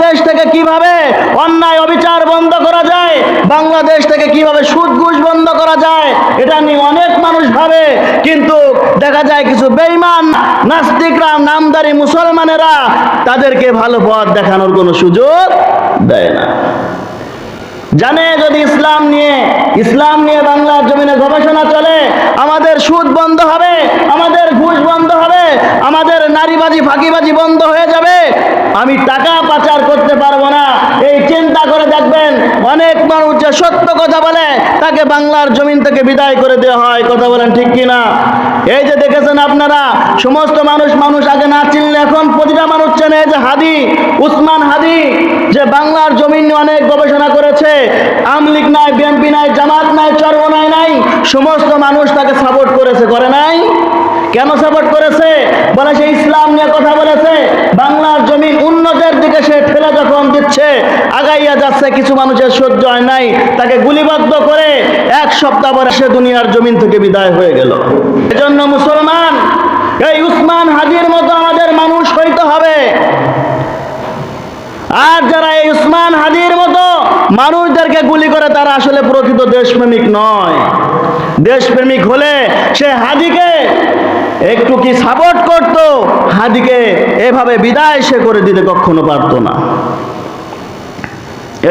বাংলাদেশ থেকে কীভাবে অন্যায় অবিচার বন্ধ করা যায়, বাংলাদেশ থেকে কীভাবে সুদ ঘুষ বন্ধ করা যায়, এটা নিয়ে অনেক মানুষ ভাবে। কিন্তু দেখা যায় কিছু বেঈমান, নাস্তিকরা, নামদারি মুসলমানেরা তাদেরকে ভালো পথ দেখানোর কোনো সুযোগ দেয় না। জানে যদি ইসলাম নিয়ে ইসলাম নিয়ে বাংলার জমিনে গবেষণা চলে, আমাদের সুদ বন্ধ হবে, আমাদের ঘুষ বন্ধ হবে, আমাদের নারীবাজি ফাঁকিবাজি বন্ধ হয়ে যাবে আমি টাকা পাচার করতে পারব না। এই চিন্তা করে দেখবেন, অনেক মানুষ যে সত্য কথা বলে, তাকে বাংলার জমিন থেকে বিদায় করে দেওয়া হয়। কথা বলেন ঠিক কিনা? এই যে দেখেছেন আপনারা, সমস্ত মানুষ মানুষ আগে না চিনলে এখন প্রতিটা মানুষ চেনে যে হাদি, উসমান হাদি, যে বাংলার জমিন নিয়ে অনেক গবেষণা করেছে। আমলিক নাই, বিএনপি নাই, জামাত নাই চরমনাই নাই সমস্ত মানুষ তাকে সাপোর্ট করেছে, করে নাই? কেন সাপোর্ট করেছে? বলে সে ইসলাম নিয়ে কথা বলেছে। বাংলার জমিন উন্নতের দিকে সে ঠেলে যখন দিচ্ছে, আগাইয়া যাচ্ছে, কিছু মানুষের সহ্য হয় নাই। তাকে গুলিবদ্ধ করে এক সপ্তাহ পরে সে দুনিয়ার জমিন থেকে বিদায় হয়ে গেল। এজন্য মুসলমান, এই উসমান হাজির মতো আমাদের মানুষ হইতে হবে। আর যারা এই উসমান হাদির মতো মানুষদেরকে গুলি করে, তারা আসলে প্রকৃত দেশপ্রেমিক নয়। দেশপ্রেমিক হলে সে হাদিকে একটু কি সাপোর্ট করত? হাদিকে এভাবে বিদায় সে করে দিতে কখনো পারতো না।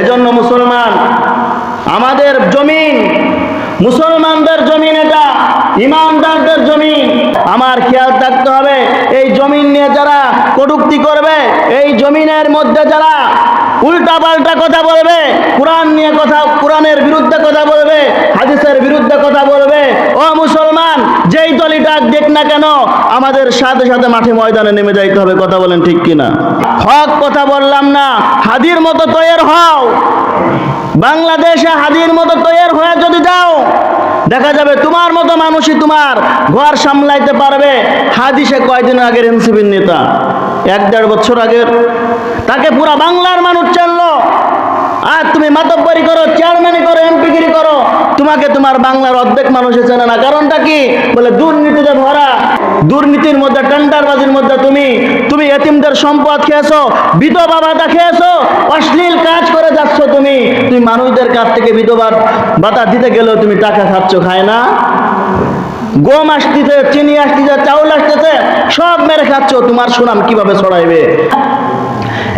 এজন্য মুসলমান, আমাদের জমিন, মুসলমানদের জমিন এটা, ইমানদারদের জমিন। আমার খেয়াল থাকতে হবে, এই জমিন নিয়ে যারা কটুক্তি করবে, এই জমিনের মধ্যে যারা উল্টা পাল্টা কথা বলবে, কোরআন নিয়ে কথা, কোরআনের বিরুদ্ধে কথা বলবে, হাদিসের বিরুদ্ধে কথা বলবে যেই দলই ডাক দেখ না কেন, আমাদের সাথে সাথে মাঠে ময়দানে নেমে যাইতে হবে, কথা বলেন ঠিক কিনা? হক কথা বললাম না, হাদির মতো তৈর হও। বাংলাদেশে হাদির মতো তৈর হয়ে যদি যাও, দেখা যাবে তোমার মতো মানুষই তোমার ঘর সামলাইতে পারবে। হাদিসে কয়দিন আগের এনসিবির নেতা? এক দেড় বছর আগের। তাকে পুরা বাংলার মানুষ চাললো আর তুমি মাতব্বরি করো তোমাকে তোমার বাংলার অর্ধেক মানুষে চেনে না। কারণটা কি? বলে দুর্নীতিতে ভরা, দুর্নীতির মধ্যে, টেন্ডারবাজির মধ্যে তুমি তুমি এতিমদের সম্পদ খেয়েছো, বিধবা ভাতা খেয়েছো, অশ্লীল কাজ করে যাচ্ছ তুমি। তুমি মানুষদের কাছ থেকে বিধবা ভাতা দিতে গেলেও তুমি টাকা খাচ্ছ, খায় না। গম আসতেছে, চিনি আসতেছে, চাউল আসতেছে, সব মেরে খাচ্ছ, তোমার সুনাম কীভাবে ছড়াইবে?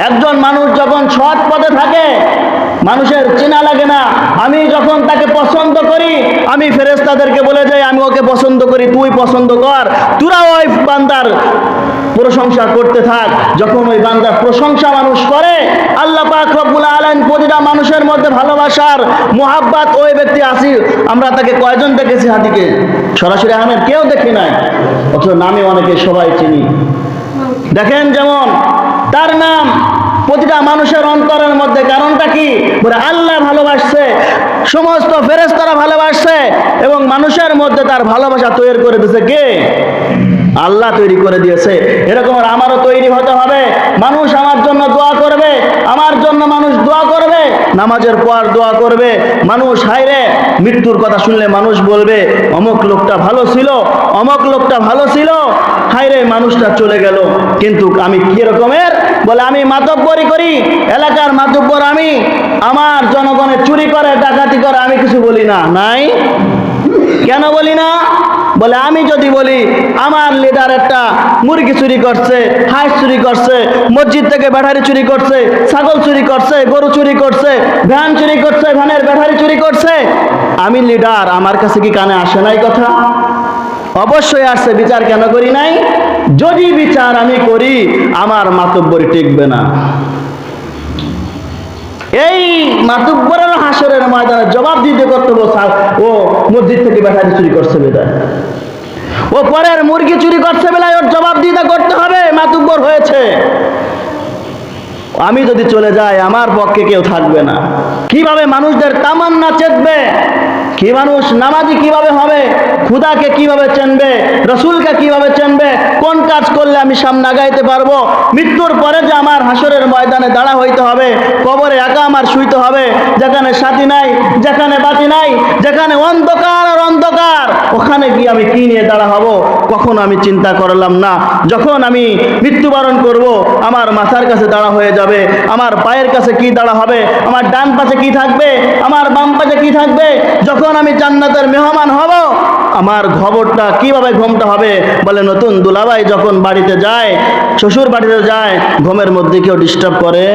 একজন মানুষ যখন সৎ পথে থাকে মানুষের চেনা লাগে না। আমি যখন তাকে পছন্দ করি, আমি ফেরেস্তাদেরকে বলে যাই, আমি ওকে পছন্দ করি, তুই পছন্দ কর। তোরা ওই বান্দার প্রশংসা করতে থাক। যখন ওই বান্দার প্রশংসা মানুষ করে, আল্লাহ পাক রব্বুল আলামিন প্রতিটা মানুষের মধ্যে ভালোবাসার মোহাব্বত ওই ব্যক্তি আসি আমরা তাকে কয়জন দেখেছি হাতিকে সরাসরি আহমেদ কেউ দেখি নাই, অথচ নামে অনেকে সবাই চিনি। দেখেন যেমন, তার নাম প্রতিটা মানুষের অন্তরের মধ্যে। কারণটা কি? বলে আল্লাহ ভালোবাসছে, সমস্ত ফেরেস্তারা ভালোবাসছে এবং মানুষের মধ্যে তার ভালোবাসা তৈরি করে দিয়েছে কে? আল্লাহ তৈরি করে দিয়েছে। এরকম আমারও তৈরি হতে হবে। মানুষ আমার জন্য দোয়া করবে। আমার জন্য মানুষ দোয়া করবে, নামাজের পর দোয়া করবে। মানুষ হাইরে মৃত্যুর কথা শুনলে মানুষ বলবে, অমুক লোকটা ভালো ছিল, অমুক লোকটা ভালো ছিল। হাইরে মানুষটা চলে গেল। কিন্তু আমি কি রকমের? বলে, আমি মাতব্বরি করি, এলাকার মাতব্বর আমি, আমার জনগণের চুরি করে, ডাকাতি করে, আমি কিছু বলি না। নাই? কেন বলি না? বলে, আমি যদি বলি, আমার লিডার একটা মুরগি চুরি করছে, হাঁস চুরি করছে, মসজিদ থেকে ব্যাটারি চুরি করছে, ছাগল চুরি করছে, গরু চুরি করছে, ভ্যান চুরি করছে, ভ্যানের ব্যাটারি চুরি করছে, আমি লিডার আমার কাছে কি কানে আসে নাই কথা? অবশ্যই আসছে বিচার কেন করি নাই? যদি বিচার আমি করি, আমার মাতব্বরি টিকবে না। এই মাতুব্বরের হাসরের ময়দানে জবাব দিতে করতে হবে, ও মসজিদ থেকে ব্যাটারি চুরি করছে বেদায় ও পরের মুরগি চুরি করছে বেলায় ওর জবাব দিতে করতে হবে মাতুব্বর হয়েছে। আমি যদি চলে যাই আমার পক্ষে কেউ থাকবে না। কীভাবে মানুষদের তামান্না চেতবে? কি মানুষ নামাজি কীভাবে হবে? খুদাকে কীভাবে চেনবে? রসুলকে কীভাবে চেনবে? কোন কাজ করলে আমি সামনে আগাইতে পারব? মৃত্যুর পরে যে আমার হাসরের ময়দানে দাঁড়া হইতে হবে, কবরে একা আমার শুইতে হবে, যেখানে সাথী নাই, যেখানে বাতি নাই, যেখানে অন্ধকার আর অন্ধকার, ওখানে গিয়ে আমি কি নিয়ে দাঁড়া হব? কখনো আমি চিন্তা করলাম না। যখন আমি মৃত্যুবরণ করব, আমার মাথার কাছে দাঁড়া হয়ে যাবে, আমার পায়ের কাছে কি দাঁড়া হবে, আমার ডান পাশে কি থাকবে, আমার বাম পাশে কি থাকবে? যখন আমি জান্নাতের মেহমান হব, আমার খবরটা কীভাবে ঘুমটা হবে? বলে নতুন দুলাভাই যখন বাড়িতে যায়, শ্বশুর বাড়িতে যায়, ঘুমের মধ্যে কেউ ডিস্টার্ব করে?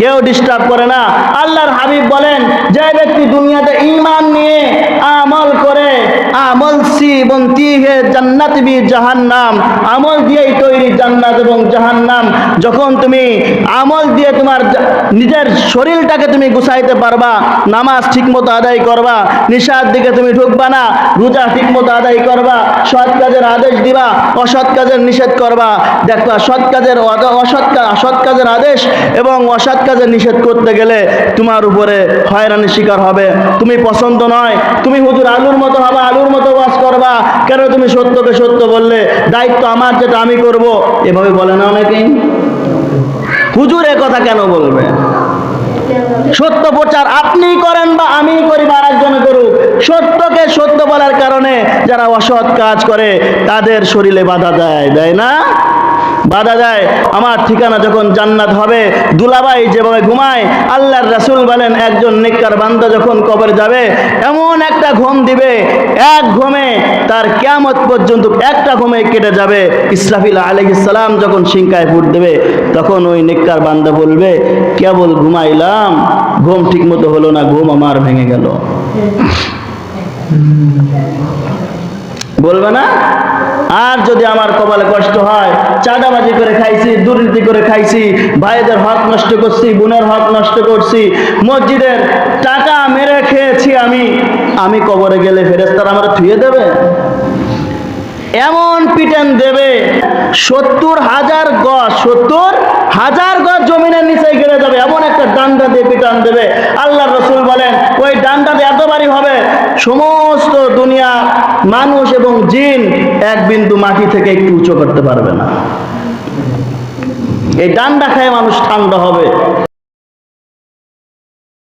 কেউ ডিস্টার্ব করে না। আল্লাহর হাবিব বলেন, যে ব্যক্তি দুনিয়াতে ইমান নিয়ে আমল করে, আমল সি বন্তি হে জান্নাত বি জাহান্নাম, আমল দিয়েই তৈরি জান্নাত এবং জাহান্নাম। যখন তুমি আমল দিয়ে তোমার নিজের শরীরটাকে তুমি গুছাইতে পারবা, নামাজ ঠিকমতো আদায় করবা, নিশার দিকে তুমি ঢুকবা না, রোজা ঠিকমতো আদায় করবা, সৎ কাজের আদেশ দিবা, অসৎ কাজের নিষেধ করবা, দেখবা সৎ কাজের অসৎ সৎ কাজের আদেশ এবং অসৎ কাজের নিষেধ করতে গেলে তোমার উপরে হয়রানির শিকার হবে। তুমি পছন্দ নয়, তুমি হুজুর আলুর মতো হবে, আলুর মতো বাস করবা। কেন তুমি সত্যকে সত্য বললে? দায়িত্ব আমার, যেটা আমি করব। এভাবে বলে না অনেকেই। হুজুর কথা কেন বলবে? সত্য প্রচার আপনি করেন বা আমি করি বা আরেকজনে করুক। সত্যকে সত্য বলার কারণে যারা অসৎ কাজ করে, তাদের শরীরে বাধা দেয় দেয় না? বাধা দেয়। আমার ঠিকানা যখন জান্নাত হবে দুলাবাই যেভাবে ঘুমায়, আল্লাহর রাসুল বলেন, একজন নেককার বান্দা যখন কবর যাবে, এমন একটা ঘুম দিবে, এক ঘুমে তার কেয়ামত পর্যন্ত একটা ঘুমে কেটে যাবে। ইসরাফিল আলাইহিস সালাম যখন সিংকায় ফুট দেবে, তখন ওই নেককার বান্দা বলবে, কেবল ঘুমাইলাম, ঘুম ঠিক মতো হলো না, ঘুম আমার ভেঙে গেল। বলবে না? আর যদি আমার কপালে কষ্ট হয়, চাঁদাবাজি করে খাইছি, দুর্নীতি করে খাইছি, ভাইদের হক নষ্ট করছি, বোনের হক নষ্ট করছি, মসজিদের টাকা মেরে খেয়েছি আমি আমি কবরে গেলে ফেরেস্তার আমার থুয়ে দেবে? এমন পিটান দেবে, সত্তর হাজার গজ, সত্তর হাজার গজ জমিনের নিচে গেড়ে যাবে, এমন একটা ডান্ডা দিয়ে পিটান দেবে। আল্লাহ রসুল বলেন, ওই ডান্ডা দিয়ে এত বাড়ি হবে দুনিয়া মানুষ এবং জিন এক বিন্দু মাটি থেকে একটু উঁচু করতে পারবে না। এই ডান্ডা খায় মানুষ ঠান্ডা হবে।